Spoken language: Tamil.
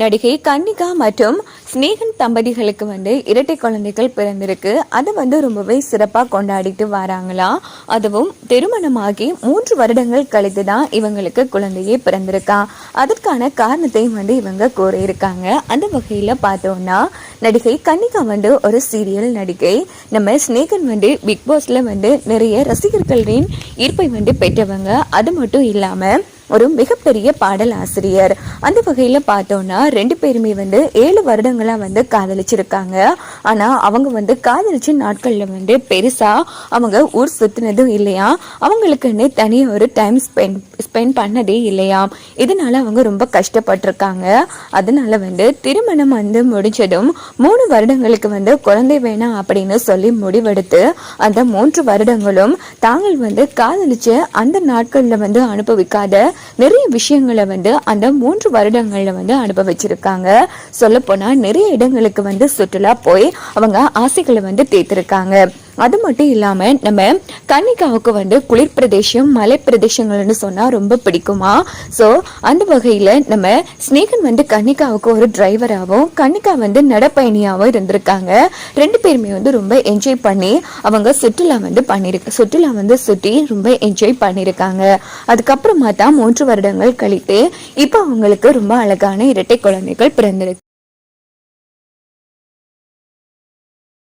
நடிகை கன்னிகா மற்றும் ஸ்னேகன் தம்பதிகளுக்கு வந்து இரட்டை குழந்தைகள் பிறந்திருக்கு. அதை வந்து ரொம்பவே சிறப்பாக கொண்டாடிட்டு வராங்களா? அதுவும் திருமணமாகி மூன்று வருடங்கள் கழித்து தான் இவங்களுக்கு குழந்தையே பிறந்திருக்கா? அதற்கான காரணத்தையும் வந்து இவங்க கூறியிருக்காங்க. அந்த வகையில் பார்த்தோம்னா நடிகை கன்னிகா வந்து ஒரு சீரியல் நடிகை. நம்ம ஸ்னேகன் வந்து பிக் பாஸில் வந்து நிறைய ரசிகர்களின் ஈர்ப்பை வந்து பெற்றவங்க. அது மட்டும் இல்லாமல் ஒரு மிகப்பெரிய பாடல் ஆசிரியர். அந்த வகையில் பார்த்தோன்னா ரெண்டு பேருமே வந்து ஏழு வருடங்களாக வந்து காதலிச்சிருக்காங்க. ஆனால் அவங்க வந்து காதலிச்ச நாட்களில் வந்து பெருசாக அவங்க ஊர் சுற்றினதும் இல்லையா? அவங்களுக்குன்னு தனியாக ஒரு டைம் ஸ்பெண்ட் ஸ்பெண்ட் பண்ணதே இல்லையா? இதனால அவங்க ரொம்ப கஷ்டப்பட்டிருக்காங்க. அதனால் வந்து திருமணம் வந்து முடிஞ்சதும் மூணு வருடங்களுக்கு வந்து குழந்தை வேணாம் அப்படின்னு சொல்லி முடிவெடுத்து அந்த மூன்று வருடங்களும் தாங்கள் வந்து காதலிச்ச அந்த நாட்களில் வந்து அனுபவிக்காத நிறைய விஷயங்களை வந்து அந்த மூன்று வருடங்கள்ல வந்து அனுபவிச்சிருக்காங்க. சொல்ல போனா நிறைய இடங்களுக்கு வந்து சுற்றுலா போய் அவங்க ஆசைகளை வந்து தேர்த்திருக்காங்க அது மட்டும் இல்லாமல் நம்ம கன்னிகாவுக்கு வந்து குளிர் பிரதேசம் மலை பிரதேசங்கள்னு சொன்னால் ரொம்ப பிடிக்குமா? ஸோ அந்த வகையில் நம்ம ஸ்னேகன் வந்து கன்னிகாவுக்கு ஒரு டிரைவராகவும் கன்னிகா வந்து நடப்பயணியாகவும் இருந்திருக்காங்க. ரெண்டு பேருமே வந்து ரொம்ப என்ஜாய் பண்ணி அவங்க சுற்றுலா வந்து பண்ணிருக்கு சுற்றுலா வந்து சுற்றி ரொம்ப என்ஜாய் பண்ணியிருக்காங்க அதுக்கப்புறமா தான் மூன்று வருடங்கள் கழித்து இப்போ அவங்களுக்கு ரொம்ப அழகான இரட்டை குழந்தைகள் பிறந்திருக்கு.